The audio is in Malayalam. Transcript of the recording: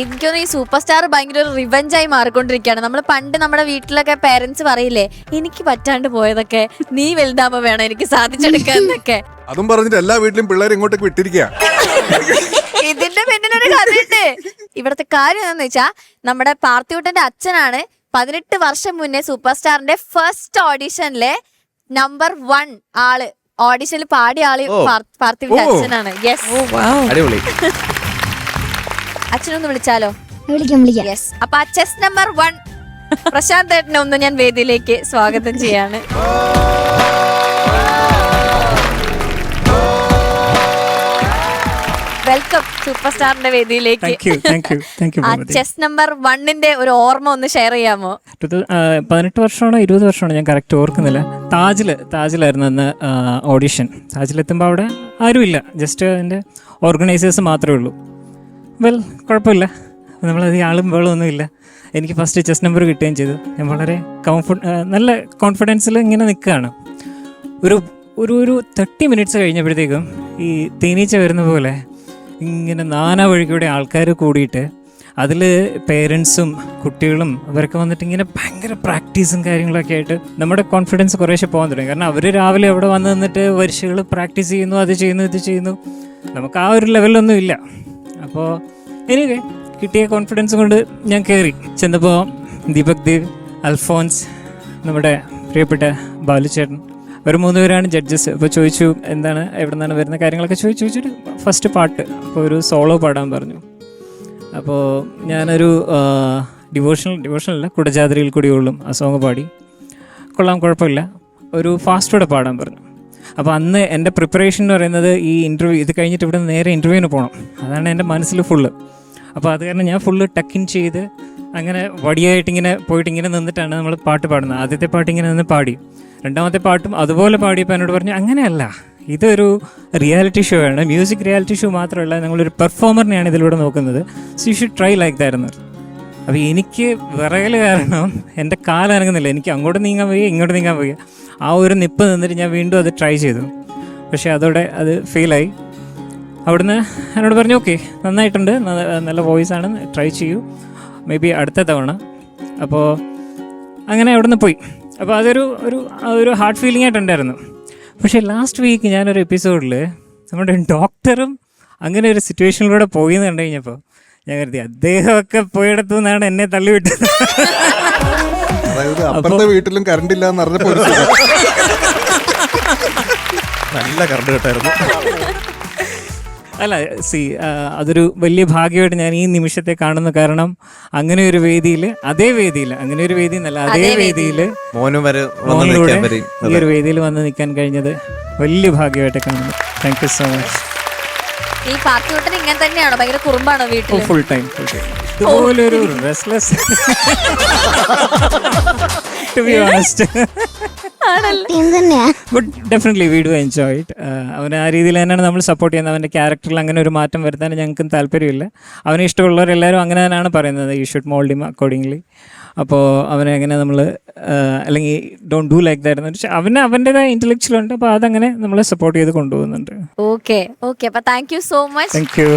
എനിക്കൊന്നും ഈ സൂപ്പർ സ്റ്റാർ ഭയങ്കര ഒരു റിവഞ്ചായി മാറിക്കൊണ്ടിരിക്കുകയാണ്. നമ്മൾ പണ്ട് നമ്മുടെ വീട്ടിലൊക്കെ പേരൻസ് പറയില്ലേ എനിക്ക് പറ്റാണ്ട് പോയതൊക്കെ നീ വലുതാകുമ്പോ വേണം എനിക്ക് സാധിച്ചെടുക്കാൻ എന്നൊക്കെ. അതും പറഞ്ഞിട്ട് എല്ലാ വീട്ടിലും പിള്ളേർ ഇങ്ങോട്ടേക്ക് വിട്ടിരിക്കുക ഇതിന്റെ പിന്നിലൊരു കഥയുണ്ട്. ഇവിടുത്തെ കാര്യം എന്താന്ന് വെച്ചാ നമ്മുടെ പാർത്ഥിവുട്ടന്റെ അച്ഛനാണ് പതിനെട്ട് വർഷം മുന്നേ സൂപ്പർ സ്റ്റാറിന്റെ ഫസ്റ്റ് ഓഡിഷനിലെ നമ്പർ വൺ ആൾ. ഓഡിഷനിൽ പാടിയ ആൾ. പാർത്ഥിവിന്റെ ഓ. അച്ഛനാണ്. യെസ് അടിപൊളി. അച്ഛനൊന്ന് വിളിച്ചാലോ? വിളിക്കാം വിളിക്കാം. യെസ് അപ്പൊ ആ ചെസ് നമ്പർ വൺ പ്രശാന്ത് ഏട്ടനെ ഒന്ന് ഞാൻ വേദിയിലേക്ക് സ്വാഗതം ചെയ്യാണ്. വെൽക്കം സൂപ്പർ സ്റ്റാറിന്റെ വേദിയിലേക്ക് ആ ചെസ് നമ്പർ വണ്ണിന്റെ ഒരു ഓർമ്മ ഒന്ന് ഷെയർ ചെയ്യാമോ? പതിനെട്ട് വർഷമാണോ ഇരുപത് വർഷമാണോ ഞാൻ കറക്റ്റ് ഓർക്കുന്നില്ല. താജിൽ താജിലായിരുന്നു അന്ന് ഓഡിഷൻ താജിലെത്തുമ്പോൾ അവിടെ ആരുമില്ല ജസ്റ്റ് അതിന്റെ ഓർഗനൈസേഴ്സ് മാത്രമേ ഉള്ളൂ. വെൽ കുഴപ്പമില്ല. നമ്മളധികം ആളും വേളൊന്നുമില്ല എനിക്ക് ഫസ്റ്റ് ചെസ് നമ്പർ കിട്ടുകയും ചെയ്തു. ഞാൻ വളരെ കംഫർട്ട് നല്ല കോൺഫിഡൻസിൽ ഇങ്ങനെ നിൽക്കുകയാണ്. ഒരു ഒരു ഒരു തേർട്ടി മിനിറ്റ്സ് കഴിഞ്ഞപ്പോഴത്തേക്കും ഈ തേനീച്ച വരുന്ന പോലെ ഇങ്ങനെ നാനാ വഴിക്കൂടെ ആൾക്കാർ കൂടിയിട്ട് അതിൽ പേരൻസും കുട്ടികളും അവരൊക്കെ വന്നിട്ട് ഇങ്ങനെ ഭയങ്കര പ്രാക്ടീസും കാര്യങ്ങളൊക്കെ ആയിട്ട് നമ്മുടെ കോൺഫിഡൻസ് കുറേശ്ശെ പോകാൻ തുടങ്ങി. കാരണം അവർ രാവിലെ അവിടെ വന്ന് നിന്നിട്ട് വരിശകൾ പ്രാക്ടീസ് ചെയ്യുന്നു അത് ചെയ്യുന്നു ഇത് ചെയ്യുന്നു. നമുക്ക് ആ ഒരു ലെവലൊന്നും ഇല്ല. അപ്പോൾ എനിവേ കിട്ടിയ കോൺഫിഡൻസ് കൊണ്ട് ഞാൻ കയറി ചെന്നപ്പോൾ ദീപക് ദേവ് അൽഫോൻസ് നമ്മുടെ പ്രിയപ്പെട്ട ബാലുചേട്ടൻ ഒരു മൂന്ന് പേരാണ് ജഡ്ജസ് അപ്പോൾ ചോദിച്ചു എന്താണ് എവിടെ നിന്നാണ് വരുന്ന കാര്യങ്ങളൊക്കെ ചോദിച്ചു ചോദിച്ചിട്ട് ഫസ്റ്റ് പാട്ട് അപ്പോൾ ഒരു സോളോ പാടാൻ പറഞ്ഞു. അപ്പോൾ ഞാനൊരു ഡിവോഷണൽ ഡിവോഷണൽ അല്ല കുടജാതിരിയിൽ കൂടിയുള്ളും ആ സോങ് പാടി. കൊള്ളാം കുഴപ്പമില്ല. ഒരു ഫാസ്റ്റോടെ പാടാൻ പറഞ്ഞു. അപ്പോൾ അന്ന് എന്റെ പ്രിപ്പറേഷൻ എന്ന് പറയുന്നത് ഈ ഇന്റർവ്യൂ ഇത് കഴിഞ്ഞിട്ട് ഇവിടെ നേരെ ഇന്റർവ്യൂവിന് പോകണം അതാണ് എന്റെ മനസ്സിൽ ഫുള്ള് അപ്പോൾ അത് കാരണം ഞാൻ ഫുള്ള് ടക്കിൻ ചെയ്ത് അങ്ങനെ വടിയായിട്ടിങ്ങനെ പോയിട്ട് ഇങ്ങനെ നിന്നിട്ടാണ് നമ്മൾ പാട്ട് പാടുന്നത്. ആദ്യത്തെ പാട്ട് ഇങ്ങനെ നിന്ന് പാടി. രണ്ടാമത്തെ പാട്ടും അതുപോലെ പാടിയപ്പോൾ എന്നോട് പറഞ്ഞു അങ്ങനെയല്ല. ഇതൊരു റിയാലിറ്റി ഷോ ആണ്. മ്യൂസിക് റിയാലിറ്റി ഷോ മാത്രമല്ല ഞങ്ങളൊരു പെർഫോമറിനെയാണ് ഇതിലൂടെ നോക്കുന്നത്. So you should try like ദായിരുന്നു അപ്പോൾ എനിക്ക് വിറകൽ കാരണം എന്റെ കാലിറങ്ങുന്നില്ല എനിക്ക് അങ്ങോട്ട് നീങ്ങാൻ വയ്യ ഇങ്ങോട്ട് നീങ്ങാൻ വയ്യ. ആ ഒരു നിപ്പ് നിന്നിട്ട് ഞാൻ വീണ്ടും അത് ട്രൈ ചെയ്തു. പക്ഷേ അതോടെ അത് ഫെയിലായി അവിടുന്ന് എന്നോട് പറഞ്ഞു ഓക്കെ നന്നായിട്ടുണ്ട്. നല്ല വോയിസ് ആണ്. ട്രൈ ചെയ്യൂ. മേ ബി അടുത്ത തവണ. അപ്പോൾ അങ്ങനെ അവിടുന്ന് പോയി. അപ്പോൾ അതൊരു ഒരു ഒരു ഹാർട്ട് ഫീലിംഗ് ആയിട്ടുണ്ടായിരുന്നു പക്ഷേ ലാസ്റ്റ് വീക്ക് ഞാനൊരു എപ്പിസോഡിൽ നമ്മുടെ ഡോക്ടറും അങ്ങനെ ഒരു സിറ്റുവേഷനിലൂടെ പോയി എന്ന് കണ്ടു കഴിഞ്ഞപ്പോൾ ഞാൻ കരുതി അദ്ദേഹമൊക്കെ പോയിടത്തു നിന്നാണ് എന്നെ തള്ളിവിട്ടത്. അതായത് അപ്പുറത്തെ വീട്ടിലും കറണ്ട് ഇല്ല എന്ന് അറിഞ്ഞപ്പോ ഒരു സുഖം. നല്ല കറണ്ട് കെട്ടായിരുന്നു. അല്ല സി അതൊരു വലിയ ഭാഗ്യമായിട്ട് ഞാൻ ഈ നിമിഷത്തെ കാണുന്നു കാരണം അങ്ങനെ ഒരു വേദിയിൽ അതേ വേദിയിൽ അങ്ങനെ ഒരു വേദി എന്നല്ല അതേ അതേ വേദിയിൽ മോനും വരെ വന്ന് മോനിലൂടെ നിൽക്കാൻ വരെ. ഈ ഒരു വേദിയിൽ വന്ന് നിൽക്കാൻ കഴിഞ്ഞത് വലിയ ഭാഗ്യമായിട്ട് കാണുന്നു. താങ്ക് യു സോ മച്ച് ഈ പാർട്ടി കൂട്ടർ ഇങ്ങനെ തന്നെയാണോ? ഭയങ്കര കുറുമ്പാണോ വീട്ടിൽ ഫുൾ ടൈം ഫുൾ ടൈം ഇതുപോലെ ഒരു restless to be honest but definitely we do enjoy it അവനെ ആ രീതിയിൽ തന്നെയാണ് നമ്മൾ സപ്പോർട്ട് ചെയ്യുന്നത്. അവന്റെ ക്യാരക്ടറിൽ അങ്ങനെ ഒരു മാറ്റം വരുത്താൻ ഞങ്ങൾക്കും താല്പര്യമില്ല. അവന് ഇഷ്ടമുള്ളവരെല്ലാവരും അങ്ങനെ തന്നെയാണ് പറയുന്നത്. You should mould him accordingly അപ്പോൾ അവനെ അങ്ങനെ നമ്മൾ അല്ലെങ്കിൽ ഡോണ്ട് ഡു ലൈക്ക് ദാറ്റ് എന്ന് വെച്ചാൽ അവന് അവന്റെതായ ഇന്റലക്ച്വൽ ഉണ്ട് അപ്പോൾ അതങ്ങനെ നമ്മൾ സപ്പോർട്ട് ചെയ്ത് കൊണ്ടുപോകുന്നുണ്ട്. ഓക്കെ ഓക്കെ അപ്പോൾ thank you so much thank you